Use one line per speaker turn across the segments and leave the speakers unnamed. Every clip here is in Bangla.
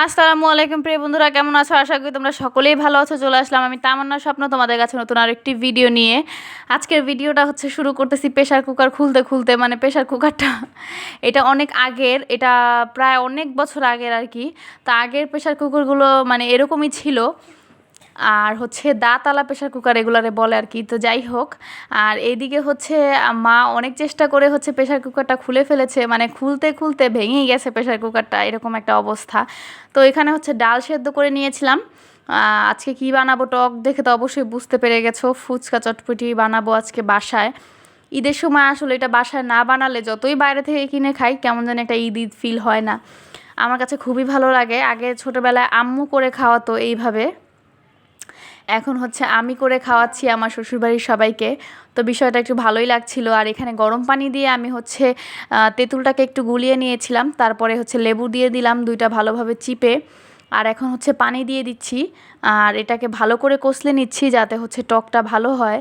আসসালামু আলাইকুম প্রিয় বন্ধুরা, কেমন আছো? আশা করি তোমরা সকলেই ভালো আছো। চলে আসলাম আমি তামান্না স্বপ্ন তোমাদের কাছে নতুন আরেকটি ভিডিও নিয়ে। আজকের ভিডিওটা হচ্ছে শুরু করতেছি প্রেশার কুকার খুলতে খুলতে মানে প্রেশার কুকারটা এটা অনেক আগের, এটা প্রায় অনেক বছর আগের আর কি। তা আগের প্রেশার কুকারগুলো মানে এরকমই ছিল। আর হচ্ছে দাঁতালা প্রেশার কুকার এগুলারে বলে আর কি। তো যাই হোক, আর এইদিকে হচ্ছে মা অনেক চেষ্টা করে হচ্ছে প্রেশার কুকারটা খুলে ফেলেছে মানে খুলতে খুলতে ভেঙেই গেছে প্রেশার কুকারটা, এরকম একটা অবস্থা। তো এখানে হচ্ছে ডাল সেদ্ধ করে নিয়েছিলাম। আজকে কি বানাবো টক দেখে তো অবশ্যই বুঝতে পেরে গেছো, ফুচকা চটপটি বানাবো আজকে বাসায়। ঈদের সময় আসলে এটা বাসায় না বানালে যতই বাইরে থেকে কিনে খাই, কেমন যেন একটা ঈদ ঈদ ফিল হয় না। আমার কাছে খুবই ভালো লাগে। আগে ছোটোবেলায় আম্মু করে খাওয়াতো এইভাবে। এখন হচ্ছে আমি করে খাওয়াচ্ছি আমার শ্বশুরবাড়ির সবাইকে। তো বিষয়টা একটু ভালোই লাগছিল। আর এখানে গরম পানি দিয়ে আমি হচ্ছে তেঁতুলটাকে একটু গুলিয়ে নিয়েছিলাম। তারপরে হচ্ছে লেবু দিয়ে দিলাম দুইটা ভালোভাবে চিপে। আর এখন হচ্ছে পানি দিয়ে দিচ্ছি। আর এটাকে ভালো করে কষলে নিচ্ছি যাতে হচ্ছে টকটা ভালো হয়।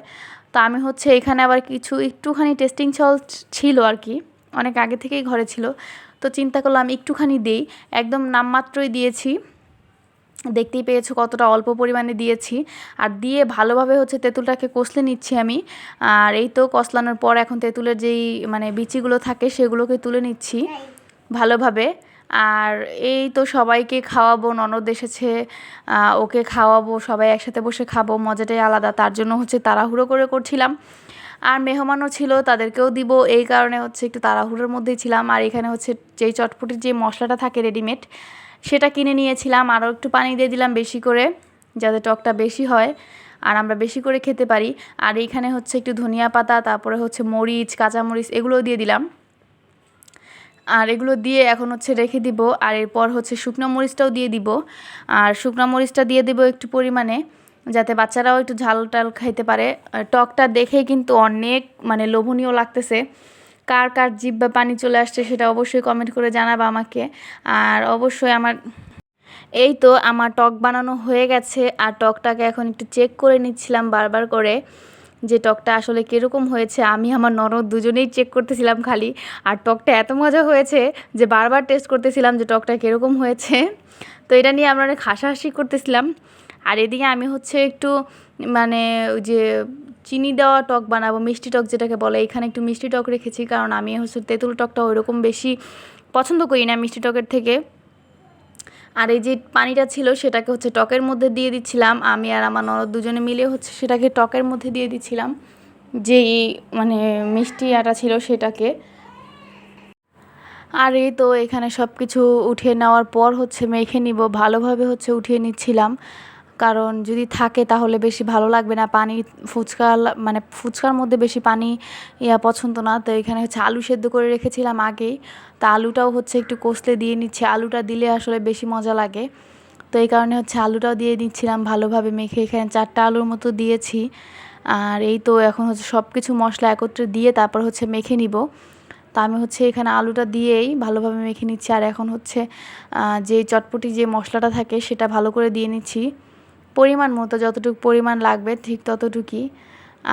তো আমি হচ্ছে এখানে আবার কিছু, একটুখানি টেস্টিং সল ছিল আর কি। অনেক আগে থেকেই ঘরে ছিল। তো চিন্তা করলাম একটুখানি দিই। একদম নামমাত্রই দিয়েছি। দেখতেই পেয়েছ কতটা অল্প পরিমাণে দিয়েছি। আর দিয়ে ভালোভাবে হচ্ছে তেঁতুলটাকে কষলে নিচ্ছি আমি। আর এই তো কষলানোর পর এখন তেঁতুলের যেই মানে বিচিগুলো থাকে সেগুলোকে তুলে নিচ্ছি ভালোভাবে। আর এই তো সবাইকে খাওয়াবো, ননদ এসেছে ওকে খাওয়াবো, সবাই একসাথে বসে খাব, মজাটাই আলাদা। তার জন্য হচ্ছে তাড়াহুড়ো করে করছিলাম। আর মেহমানও ছিল, তাদেরকেও দিব। এই কারণে হচ্ছে একটু তাড়াহুড়োর মধ্যেই ছিলাম। আর এখানে হচ্ছে যেই চটপটির যে মশলাটা থাকে রেডিমেড সেটা কিনে নিয়েছিলাম। আরও একটু পানি দিয়ে দিলাম বেশি করে, যাতে টকটা বেশি হয় আর আমরা বেশি করে খেতে পারি। আর এইখানে হচ্ছে একটু ধনিয়া পাতা, তারপরে হচ্ছে মরিচ, কাঁচামরিচ এগুলো দিয়ে দিলাম। আর এগুলো দিয়ে এখন হচ্ছে রেখে দিব। আর এরপর হচ্ছে শুকনো মরিচটাও দিয়ে দিব। আর শুকনো মরিচটা দিয়ে দেবো একটু পরিমাণে। যাতে বাচ্চারাও একটু ঝাল টাল খাইতে পারে। টকটা দেখে কিন্তু অনেক মানে লোভনীয় লাগতেছে। কার কার জিব্বা পানি চলে আসছে সেটা অবশ্যই কমেন্ট করে জানাবা আমাকে। আর অবশ্যই আমার এই তো আমার টক বানানো হয়ে গেছে। আর টকটাকে এখন একটু চেক করে নিচ্ছিলাম বারবার করে যে টকটা আসলে কীরকম হয়েছে। আমি আমার ননদ দুজনেই চেক করতেছিলাম খালি। আর টকটা এত মজা হয়েছে যে বারবার টেস্ট করতেছিলাম যে টকটা কীরকম হয়েছে। তো এটা নিয়ে আমরা অনেক হাসাহাসি করতেছিলাম। আর এদিকে আমি হচ্ছে একটু মানে ওই যে চিনি দেওয়া টক বানাবো, মিষ্টি টক যেটাকে বলে, এখানে একটু মিষ্টি টক রেখেছি, কারণ আমি হচ্ছে তেঁতুল টকটা ওইরকম বেশি পছন্দ করি না মিষ্টি টকের থেকে। আর এই যে পানিটা ছিল সেটাকে হচ্ছে টকের মধ্যে দিয়ে দিচ্ছিলাম। আমি আর আমার ননদ দুজনে মিলে হচ্ছে সেটাকে টকের মধ্যে দিয়ে দিচ্ছিলাম। যেই মানে মিষ্টি আটা ছিল সেটাকে। আর এই তো এখানে সব কিছু উঠিয়ে নেওয়ার পর হচ্ছে মেখে নিব, ভালোভাবে হচ্ছে উঠিয়ে নিচ্ছিলাম। কারণ যদি থাকে তাহলে বেশি ভালো লাগবে না। পানি ফুচকা মানে ফুচকার মধ্যে বেশি পানি ইয়া পছন্দ না। তো এখানে হচ্ছে আলু সেদ্ধ করে রেখেছিলাম আগেই। তা আলুটাও হচ্ছে একটু কষলে দিয়ে নিচ্ছে। আলুটা দিলে আসলে বেশি মজা লাগে। তো এই কারণে হচ্ছে আলুটাও দিয়ে নিচ্ছিলাম ভালোভাবে মেখে। এখানে চারটা আলুর মতো দিয়েছি। আর এই তো এখন হচ্ছে সব কিছু মশলা একত্রে দিয়ে তারপর হচ্ছে মেখে নিব। তো আমি হচ্ছে এখানে আলুটা দিয়েই ভালোভাবে মেখে নিচ্ছি। আর এখন হচ্ছে যে চটপটি যে মশলাটা থাকে সেটা ভালো করে দিয়ে নিচ্ছি। পরিমাণ মতো, যতটুকু পরিমাণ লাগবে ঠিক ততটুকুই।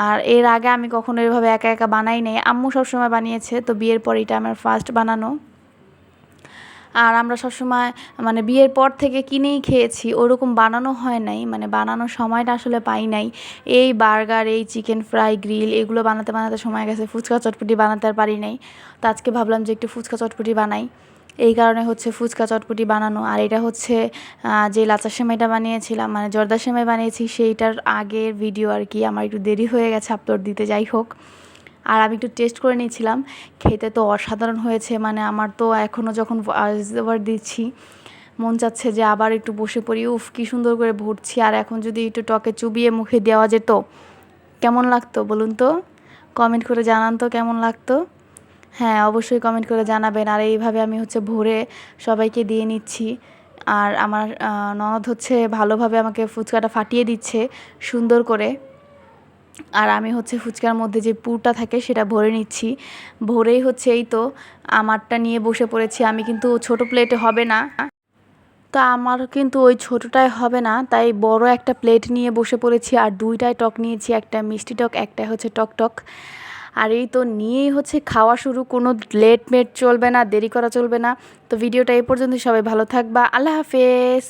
আর এর আগে আমি কখনো এভাবে একা একা বানাই নাই। আম্মু সবসময় বানিয়েছে, তো বিয়ের পর এটা আমার ফার্স্ট বানানো। আর আমরা সবসময় মানে বিয়ের পর থেকে কিনেই খেয়েছি, ওরকম বানানো হয় নাই। মানে বানানোর সময়টা আসলে পাই নাই। এই বার্গার, এই চিকেন ফ্রাই গ্রিল, এগুলো বানাতে বানাতে সময় গেছে। ফুচকা চটপটি বানাতে আর পারি নাই। তো আজকে ভাবলাম যে একটু ফুচকা চটপটি বানাই। এই কারণে হচ্ছে ফুচকা চটপটি বানানো। আর এটা হচ্ছে যে লাচা সেমাইটা বানিয়েছিলাম মানে জর্দা সেমাই বানিয়েছি, সেইটার আগের ভিডিও আর কি আমার একটু দেরি হয়ে গেছে আপলোড দিতে, যাই হোক। আর আমি একটু টেস্ট করে নিয়েছিলাম, খেতে তো অসাধারণ হয়েছে মানে আমার তো এখনও যখন ওভার দিচ্ছি, মন চাচ্ছে যে আবার একটু বসে পড়ি, উফ, কী সুন্দর করে ভরছি। আর এখন যদি একটু টকে চুবিয়ে মুখে দেওয়া যেত, কেমন লাগতো বলুন তো? কমেন্ট করে জানান তো, কেমন লাগতো? হ্যাঁ অবশ্যই কমেন্ট করে জানাবেন। আর এইভাবে আমি হচ্ছে ভরে সবাইকে দিয়ে নিচ্ছি। আর আমার ননদ হচ্ছে ভালোভাবে আমাকে ফুচকাটা ফাটিয়ে দিচ্ছে সুন্দর করে। আর আমি হচ্ছে ফুচকার মধ্যে যে পুরটা থাকে সেটা ভরে নিচ্ছি। ভরেই হচ্ছে এই তো আমারটা নিয়ে বসে পড়েছি। আমি কিন্তু ছোট প্লেটে হবে না। তা আমার কিন্তু ওই ছোটোটাই হবে না। তাই বড় একটা প্লেট নিয়ে বসে পড়েছি আর দুইটাই টক নিয়েছি। একটা মিষ্টি টক, একটা হচ্ছে টক টক। আর এই তো নিয়েই হচ্ছে খাওয়া শুরু, কোনো লেট মেট চলবে না, দেরি করা চলবে না। তো ভিডিওটা এই পর্যন্ত সবাই ভালো থাকবা, আল্লাহ হাফেজ।